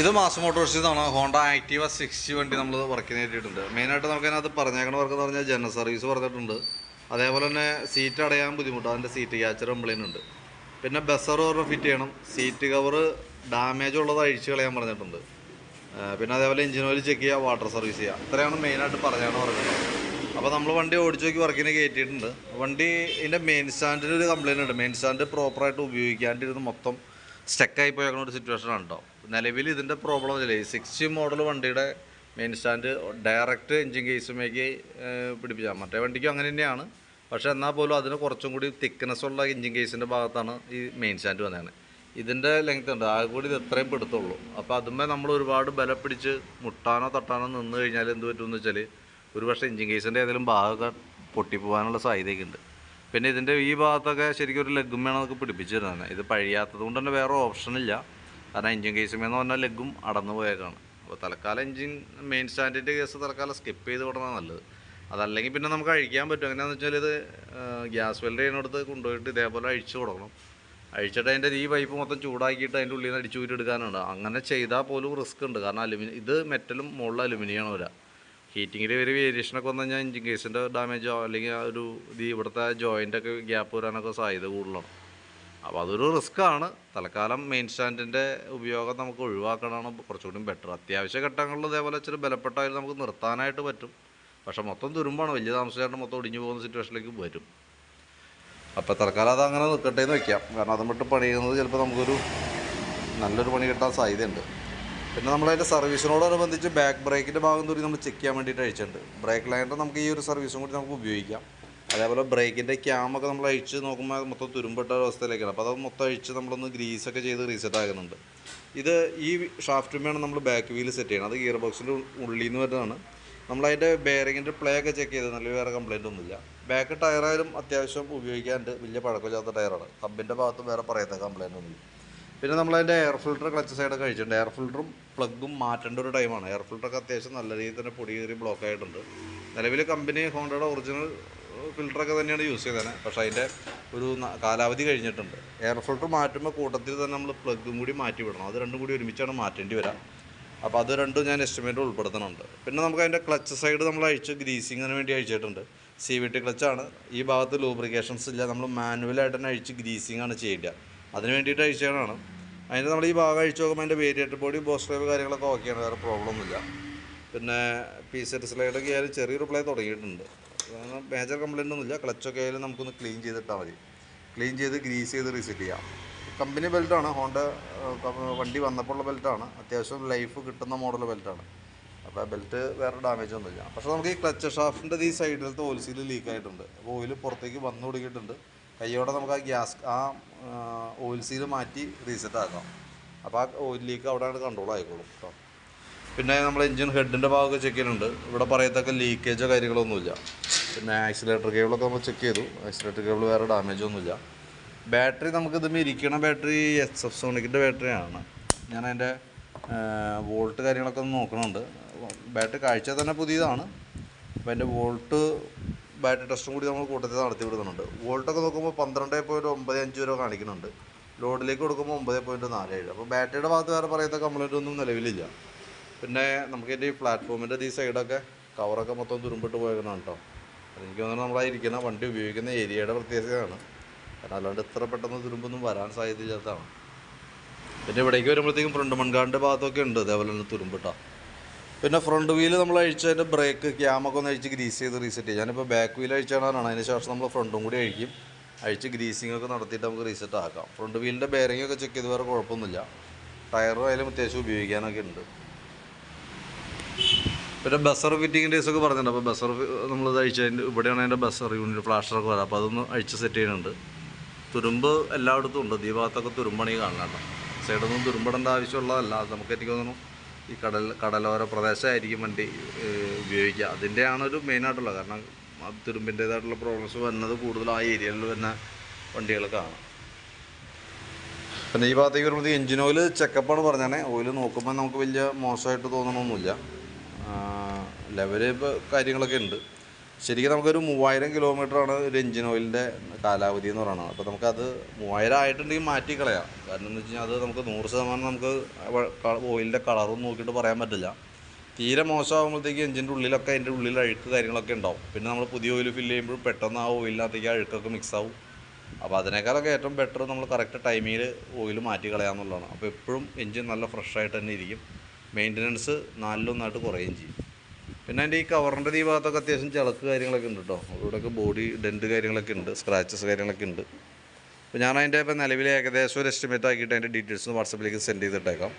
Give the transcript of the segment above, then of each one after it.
ഇത് മാസ് മോട്ടോഴ്സിന്നാണ് Honda Activa sixty വണ്ടി നമ്മൾ വർക്കിന് കയറ്റിയിട്ടുണ്ട് മെയിനായിട്ട് നമുക്ക് അതിനകത്ത് പറഞ്ഞേക്കണ വർക്ക് എന്ന് പറഞ്ഞാൽ ജനറൽ സർവീസ് പറഞ്ഞിട്ടുണ്ട്. അതേപോലെ തന്നെ സീറ്റ് അടയാൻ ബുദ്ധിമുട്ട്. അതിന്റെ സീറ്റ് ക്യാച്ചർ കംപ്ലൈന്റ് ഉണ്ട്. പിന്നെ ബസ്സർ പറഞ്ഞ ഫിറ്റ് ചെയ്യണം. സീറ്റ് കവർ ഡാമേജ് ഉള്ളത് അഴിച്ച് കളയാൻ പറഞ്ഞിട്ടുണ്ട്. പിന്നെ അതേപോലെ എഞ്ചിൻ ഓയിൽ ചെക്ക് ചെയ്യുക വാട്ടർ സർവീസ് ചെയ്യുക. ഇത്രയാണ് മെയിനായിട്ട് പറഞ്ഞാണ് പറഞ്ഞത് അപ്പോൾ നമ്മൾ വണ്ടി ഓടിച്ചു നോക്കി വർക്കിന് കയറ്റിയിട്ടുണ്ട് വണ്ടി ഇതിന്റെ മെയിൻ സ്റ്റാൻഡിന്റെ ഒരു കംപ്ലയിന്റ് ഉണ്ട്. മെയിൻ സ്റ്റാൻഡ് പ്രോപ്പറായിട്ട് ഉപയോഗിക്കാണ്ടിരുന്ന് മൊത്തം സ്റ്റക്കായി പോയേക്കുന്ന ഒരു സിറ്റുവേഷൻ കേട്ടോ നിലവിൽ ഇതിന്റെ പ്രോബ്ലം ഇല്ല ഈ സിക്സ് മോഡൽ വണ്ടിയുടെ മെയിൻ സ്റ്റാൻഡ് ഡയറക്റ്റ് എഞ്ചിൻ കേസുമേക്ക് പിടിപ്പിച്ചാൽ മറ്റേ വണ്ടിക്കും അങ്ങനെ തന്നെയാണ്. പക്ഷേ എന്നാൽ പോലും അതിന് കുറച്ചും കൂടി തിക്നെസ് ഉള്ള എഞ്ചിൻ കേസിന്റെ ഭാഗത്താണ് ഈ മെയിൻ സ്റ്റാൻഡ് വന്നതാണ് ഇതിന്റെ ലെങ്ത് ഉണ്ട്. ആകെ കൂടി ഇത് എത്രയും പെടുത്തുള്ളൂ. അപ്പോൾ അതുമേ നമ്മൾ ഒരുപാട് ബലം പിടിച്ച് മുട്ടാനോ തട്ടാനോ നിന്ന് കഴിഞ്ഞാൽ എന്ത് പറ്റുമെന്ന് വെച്ചാൽ ഒരു പക്ഷേ എഞ്ചിൻ കേസിന്റെ ഏതെങ്കിലും ഭാഗമൊക്കെ പൊട്ടിപ്പോകാനുള്ള സാധ്യതയൊക്കെ ഉണ്ട്. പിന്നെ ഇതിന്റെ ഈ ഭാഗത്തൊക്കെ ശരിക്കും ഒരു ലെഗും വേണം നമുക്ക് പിടിപ്പിച്ച് തരുന്നത് ഇത് പഴിയാത്തത് കൊണ്ട് തന്നെ വേറെ ഓപ്ഷൻ ഇല്ല. കാരണം എൻജിൻ കേസുമെന്ന് പറഞ്ഞാൽ ലെഗും അടന്നു പോയേക്കാണ്. അപ്പോൾ തൽക്കാലം എൻജിൻ മെയിൻ സ്റ്റാൻഡിന്റെ കേസ് തൽക്കാലം സ്കിപ്പ് ചെയ്ത് കൊടുക്കുന്നത് നല്ലത്. അതല്ലെങ്കിൽ പിന്നെ നമുക്ക് അഴിക്കാൻ പറ്റും. എങ്ങനെയാണെന്ന് വെച്ചാൽ ഇത് ഗ്യാസ് വെൽഡ് ചെയ്യുന്നിടത്ത് കൊണ്ടുപോയിട്ട് ഇതേപോലെ അഴിച്ചു കൊടുക്കണം. അഴിച്ചിട്ട് അതിന്റെ ഈ പൈപ്പ് മൊത്തം ചൂടാക്കിയിട്ട് അതിന്റെ ഉള്ളിൽ നിന്ന് അടിച്ചു ഊരി എടുക്കാനുണ്ട് അങ്ങനെ ചെയ്താൽ പോലും റിസ്ക് ഉണ്ട്. കാരണം അലുമിനിയം ഇത് മെറ്റലും മുകളിൽ അലുമിനിയമാണ് വരിക. ഹീറ്റിങ്ങിൽ ഒരു വേരിയേഷനൊക്കെ വന്നു കഴിഞ്ഞാൽ എഞ്ചിൻ കേസിന്റെ ഡാമേജോ അല്ലെങ്കിൽ ഒരു ഇത് ഇവിടുത്തെ ജോയിന്റൊക്കെ ഗ്യാപ്പ് വരാനൊക്കെ സാധ്യത കൂടുതലാണ്. അപ്പോൾ അതൊരു റിസ്ക് ആണ്. തൽക്കാലം മെയിൻ സ്റ്റാൻഡിന്റെ ഉപയോഗം നമുക്ക് ഒഴിവാക്കണമാണ് കുറച്ചുകൂടി ബെറ്റർ അത്യാവശ്യ ഘട്ടങ്ങളിൽ ഇതേപോലെ ഇച്ചിരി ബലപ്പെട്ടായാലും നമുക്ക് നിർത്താനായിട്ട് പറ്റും. പക്ഷേ മൊത്തം തുരുമ്പാണ്. വലിയ താമസിച്ചായിട്ട് മൊത്തം ഒടിഞ്ഞു പോകുന്ന സിറ്റുവേഷനിലേക്ക് വരും. അപ്പോൾ തൽക്കാലം അത് അങ്ങനെ നിൽക്കട്ടെ എന്ന് വയ്ക്കാം കാരണം അതും വിട്ട് പണിയുന്നത് ചിലപ്പോൾ നമുക്കൊരു നല്ലൊരു പണി കിട്ടാൻ സാധ്യതയുണ്ട്. പിന്നെ നമ്മളതിന്റെ സർവീസിനോടനുബന്ധിച്ച് ബാക്ക് ബ്രേക്കിന്റെ ഭാഗം കൂടി നമ്മൾ ചെക്ക് ചെയ്യാൻ വേണ്ടിയിട്ട് അയച്ചിട്ടുണ്ട്. ബ്രേക്ക് ലൈനർ നമുക്ക് ഈ ഒരു സർവീസും കൂടി നമുക്ക് ഉപയോഗിക്കാം. അതേപോലെ ബ്രേക്കിന്റെ ക്യാമൊക്കെ നമ്മൾ അഴിച്ച് നോക്കുമ്പോൾ മൊത്തം തുരുമ്പിട്ട അവസ്ഥയിലേക്കാണ്. അപ്പോൾ അത് മൊത്തം അഴിച്ച് നമ്മളൊന്ന് ഗ്രീസൊക്കെ ചെയ്ത് റീസെറ്റ് ആകുന്നുണ്ട് ഇത് ഈ ഷാഫ്റ്റുമ്മയാണ് നമ്മൾ ബാക്ക് വീൽ സെറ്റ് ചെയ്യണം. അത് ഗിയർ ബോക്സിന്റെ ഉള്ളിൽ നിന്ന് വരുന്നതാണ്. നമ്മളതിന്റെ ബെയറിങ്ങിന്റെ പ്ലേ ഒക്കെ ചെക്ക് ചെയ്ത് നല്ല വേറെ കംപ്ലൈന്റ് ഒന്നുമില്ല. ബാക്ക് ടയറായാലും അത്യാവശ്യം ഉപയോഗിക്കാണ്ട് വലിയ പഴക്കമില്ലാത്ത ടയറാണ് ഹബിന്റെ ഭാഗത്തും വേറെ പറയത്ത കംപ്ലൈന്റ് ഒന്നുമില്ല. പിന്നെ നമ്മളതിന്റെ എയർ ഫിൽറ്റർ ക്ലച്ച് സൈഡൊക്കെ കഴിച്ചിട്ടുണ്ട് എയർ ഫിൽറ്ററും പ്ലഗും മാറ്റേണ്ട ഒരു ടൈമാണ്. എയർ ഫിൽറ്ററൊക്കെ അത്യാവശ്യം നല്ല രീതിയിൽ തന്നെ പൊടി കയറി ബ്ലോക്ക് ആയിട്ടുണ്ട്. നിലവിൽ കമ്പനി ഹോണ്ടയുടെ ഒറിജിനൽ ഫിൽറ്ററൊക്കെ തന്നെയാണ് യൂസ് ചെയ്തത് പക്ഷേ അതിന്റെ ഒരു കാലാവധി കഴിഞ്ഞിട്ടുണ്ട്. എയർ ഫിൽറ്റർ മാറ്റുമ്പോൾ കൂട്ടത്തിൽ തന്നെ നമ്മൾ പ്ലഗും കൂടി മാറ്റി വിടണം. അത് രണ്ടും കൂടി ഒരുമിച്ചാണ് മാറ്റേണ്ടി വരിക അപ്പോൾ അത് രണ്ടും ഞാൻ എസ്റ്റിമേറ്റ് ഉൾപ്പെടുത്തുന്നുണ്ട്. പിന്നെ നമുക്ക് അതിന്റെ ക്ലച്ച് സൈഡ് നമ്മൾ അഴിച്ച് ഗ്രീസിങ്ങിന് വേണ്ടി അഴിച്ചിട്ടുണ്ട്. സി വി ടി ക്ലച്ചാണ് ഈ ഭാഗത്ത് ലൂബ്രിക്കേഷൻസ് ഇല്ല. നമ്മൾ മാനുവലായിട്ട് തന്നെ അഴിച്ച് ഗ്രീസിങ്ങാണ് ചെയ്യേണ്ടത് അതിന് വേണ്ടിയിട്ട് അഴിച്ചതാണ് അതിന്റെ നമ്മൾ ഈ ഭാഗം അഴിച്ചു നോക്കുമ്പോൾ അതിന്റെ വേരിയേറ്റർ ബോഡി ബോസ് ഡ്രൈവ് കാര്യങ്ങളൊക്കെ ഓക്കെയാണ് വേറെ പ്രോബ്ലം ഒന്നുമില്ല. പിന്നെ പി സെറ്റ് സ്ലൈഡൊക്കെ ആയാലും ചെറിയൊരു പ്ലേ തുടങ്ങിയിട്ടുണ്ട്. മേജർ കംപ്ലൈന്റ് ഒന്നുമില്ല. ക്ലച്ചൊക്കെ ആയാലും നമുക്കൊന്ന് ക്ലീൻ ചെയ്തിട്ടാൽ മതി. ക്ലീൻ ചെയ്ത് ഗ്രീസ് ചെയ്ത് റീസെറ്റ് ചെയ്യാം. കമ്പനി ബെൽറ്റാണ് ഹോണ്ട വണ്ടി വന്നപ്പോഴുള്ള ബെൽറ്റാണ് അത്യാവശ്യം ലൈഫ് കിട്ടുന്ന മോഡൽ ബെൽറ്റാണ് അപ്പോൾ ബെൽറ്റ് വേറെ ഡാമേജ് ഒന്നുമില്ല. പക്ഷേ നമുക്ക് ഈ ക്ലച്ച് ഷാഫ്റ്റിന്റെ ഈ സൈഡിലത്തെ ഓയിൽ ലീക്ക് ആയിട്ടുണ്ട്. അപ്പോൾ ഓയിൽ പുറത്തേക്ക് വന്നു തുടങ്ങിയിട്ടുണ്ട്. കൈയോടെ നമുക്ക് ആ ഗ്യാസ് ആ ഓയിൽ സീൽ മാറ്റി റീസെറ്റ് ആക്കാം അപ്പോൾ ആ ഓയിൽ ലീക്ക് അവിടെ കൺട്രോൾ ആയിക്കോളും കേട്ടോ പിന്നെ നമ്മൾ എഞ്ചിൻ ഹെഡിന്റെ ഭാഗമൊക്കെ ചെക്ക് ചെയ്യുന്നുണ്ട് ഇവിടെ പറയത്തക്ക ലീക്കേജോ കാര്യങ്ങളൊന്നുമില്ല. പിന്നെ ആക്സിലേറ്റർ കേബിളൊക്കെ നമ്മൾ ചെക്ക് ചെയ്തു. ആക്സിലേറ്റർ കേബിൾ വേറെ ഡാമേജ് ഒന്നുമില്ല. ബാറ്ററി നമുക്ക് ഇത് ഇരിക്കണ ബാറ്ററി എസ് എഫ് സോണിക്കിന്റെ ബാറ്ററിയാണ് ഞാൻ അതിന്റെ വോൾട്ട് കാര്യങ്ങളൊക്കെ ഒന്ന് നോക്കണുണ്ട്. ബാറ്ററി കാഴ്ച തന്നെ പുതിയതാണ്. അപ്പോൾ അതിന്റെ വോൾട്ട് ബാറ്ററി ടെസ്റ്റും കൂടി നമ്മൾ കൂട്ടത്തിൽ നടത്തി വിടുന്നുണ്ട്. വോൾട്ടൊക്കെ നോക്കുമ്പോൾ പന്ത്രണ്ട് പോയിന്റ് ഒമ്പത് അഞ്ച് വരെ കാണിക്കുന്നുണ്ട്. ലോഡിലേക്ക് കൊടുക്കുമ്പോൾ ഒമ്പത് പോയിന്റ് നാല് ഏഴ്. അപ്പോൾ ബാറ്ററിയുടെ ഭാഗത്ത് വേറെ പറയുന്ന കംപ്ലൈന്റ് ഒന്നും നിലവിലില്ല. പിന്നെ നമുക്ക് ഇതിന്റെ ഈ പ്ലാറ്റ്ഫോമിന്റെ ഈ സൈഡൊക്കെ കവറൊക്കെ മൊത്തം തുരുമ്പിട്ട് പോയേക്കണം കേട്ടോ. എനിക്ക് തോന്നുന്നത് നമ്മളാ ഇരിക്കുന്ന വണ്ടി ഉപയോഗിക്കുന്ന ഏരിയയുടെ പ്രത്യേകതയാണ്. കാരണം അല്ലാണ്ട് ഇത്ര പെട്ടെന്ന് തുരുമ്പൊന്നും വരാൻ സാധ്യതയില്ലാത്തതാണ്. പിന്നെ ഇവിടേക്ക് വരുമ്പോഴത്തേക്കും ഫ്രണ്ട് മൺകാടിന്റെ ഭാഗത്തൊക്കെ ഉണ്ട്. അതേപോലെ തന്നെ തുരുമ്പിട്ടാ പിന്നെ ഫ്രണ്ട് വീൽ നമ്മൾ അഴിച്ചതിന്റെ ബ്രേക്ക് ക്യാമൊക്കെ ഒന്ന് അഴിച്ച് ഗ്രീസ് ചെയ്ത് റീസെറ്റ് ചെയ്യും. ഞാനിപ്പോൾ ബാക്ക് വീൽ അഴിച്ചാണ് അതിന് ശേഷം നമ്മൾ ഫ്രണ്ടും കൂടി അഴിക്കും. അഴിച്ച് ഗ്രീസിംഗ് ഒക്കെ നടത്തിയിട്ട് നമുക്ക് റീസെറ്റ് ആക്കാം. ഫ്രണ്ട് വീലിന്റെ ബെയറിംഗ് ഒക്കെ ചെക്ക് ചെയ്ത് വേറെ കുഴപ്പമൊന്നുമില്ല. ടയറും അതിലും അത്യാവശ്യം ഉപയോഗിക്കാനൊക്കെ ഉണ്ട്. പിന്നെ ബസർ ഫിറ്റിങ്ങിന്റെ ഒക്കെ പറഞ്ഞിട്ടുണ്ട്. അപ്പോൾ ബസ്സർ നമ്മൾ അഴിച്ചതിന്റെ ഇവിടെയാണ് അതിന്റെ ബസർ യൂണിറ്റ് ഫ്ലാഷറൊക്കെ വരാം. അപ്പോൾ അതൊന്ന് അഴിച്ച് സെറ്റ് ചെയ്യുന്നുണ്ട്. തുരുമ്പ് എല്ലായിടത്തും ഉണ്ട്. ഈ തുരുമ്പണി കാണണം സൈഡൊന്നും തുരുമ്പിടേണ്ട ആവശ്യമുള്ളതല്ല. നമുക്ക് എനിക്ക് തോന്നുന്നു ഈ കടൽ കടലോര പ്രദേശമായിരിക്കും വണ്ടി ഉപയോഗിക്കുക. അതിന്റെയാണ് ഒരു മെയിനായിട്ടുള്ളത്. കാരണം തുരുമ്പിന്റേതായിട്ടുള്ള പ്രോബ്ലംസ് വരുന്നത് കൂടുതൽ ആ ഏരിയയിൽ വരുന്ന വണ്ടികൾക്കാണ് പിന്നെ ഈ ഭാഗത്തേക്ക് വരുമ്പോൾ എഞ്ചിൻ ഓയിൽ ചെക്കപ്പാണ് പറഞ്ഞാൽ ഓയിൽ നോക്കുമ്പോൾ നമുക്ക് വലിയ മോശമായിട്ട് തോന്നണമൊന്നുമില്ല ലെവൽ കാര്യങ്ങളൊക്കെ ഉണ്ട്. ശരിക്കും നമുക്കൊരു മൂവായിരം കിലോമീറ്ററാണ് ഒരു എഞ്ചിൻ ഓയിലിന്റെ കാലാവധി എന്ന് പറയുന്നത്. അപ്പോൾ നമുക്കത് മൂവായിരം ആയിട്ടുണ്ടെങ്കിൽ മാറ്റി കളയാം കാരണം എന്ന് വെച്ച് കഴിഞ്ഞാൽ അത് നമുക്ക് നൂറ് ശതമാനം നമുക്ക് ഓയിലിന്റെ കളറും നോക്കിയിട്ട് പറയാൻ പറ്റില്ല. തീരെ മോശമാകുമ്പോഴത്തേക്ക് എഞ്ചിന്റെ ഉള്ളിലൊക്കെ അതിന്റെ ഉള്ളിൽ അഴുക്ക് കാര്യങ്ങളൊക്കെ ഉണ്ടാവും. പിന്നെ നമ്മൾ പുതിയ ഓയിൽ ഫില്ല് ചെയ്യുമ്പോൾ പെട്ടെന്ന് ആ ഓയിലിനകത്തേക്ക് അഴുക്കൊക്കെ മിക്സ് ആവും. അപ്പോൾ അതിനേക്കാളൊക്കെ ഏറ്റവും ബെറ്റർ നമ്മൾ കറക്റ്റ് ടൈമിൽ ഓയിൽ മാറ്റി കളയാമെന്നുള്ളതാണ് അപ്പോൾ എപ്പോഴും എഞ്ചിൻ നല്ല ഫ്രഷ് ആയിട്ട് തന്നെ ഇരിക്കും. മെയിന്റനൻസ് നാലിലൊന്നായിട്ട് കുറയുകയും ചെയ്യും. പിന്നെ അതിന്റെ ഈ കവറിന്റെ ഈ ഭാഗത്തൊക്കെ അത്യാവശ്യം ചിളക്ക് കാര്യങ്ങളൊക്കെ ഉണ്ട് കേട്ടോ ഇവിടെയൊക്കെ ബോഡി ഡെന്റ് കാര്യങ്ങളൊക്കെ ഉണ്ട് സ്ക്രാച്ചസ് കാര്യങ്ങളൊക്കെ ഉണ്ട്. അപ്പോൾ ഞാൻ അതിന്റെ ഇപ്പം നിലവിൽ ഏകദേശം ഒരു എസ്റ്റിമേറ്റ് ആക്കിയിട്ട് അതിന്റെ ഡീറ്റെയിൽസ് വാട്സപ്പിലേക്ക് സെൻഡ് ചെയ്തിട്ടേക്കാം.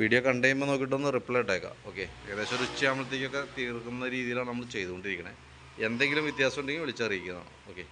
വീഡിയോ കണ്ടു കഴിയുമ്പോൾ നോക്കിയിട്ടൊന്ന് റിപ്ലൈ ഇട്ടേക്കാം. ഓക്കെ ഏകദേശം ഒരു ഉച്ചയാകുമ്പോഴത്തേക്കൊക്കെ തീർക്കുന്ന രീതിയിലാണ് നമ്മൾ ചെയ്തുകൊണ്ടിരിക്കുന്നത് എന്തെങ്കിലും വ്യത്യാസം ഉണ്ടെങ്കിൽ വിളിച്ചറിയിക്കുന്നതാണ് ഓക്കെ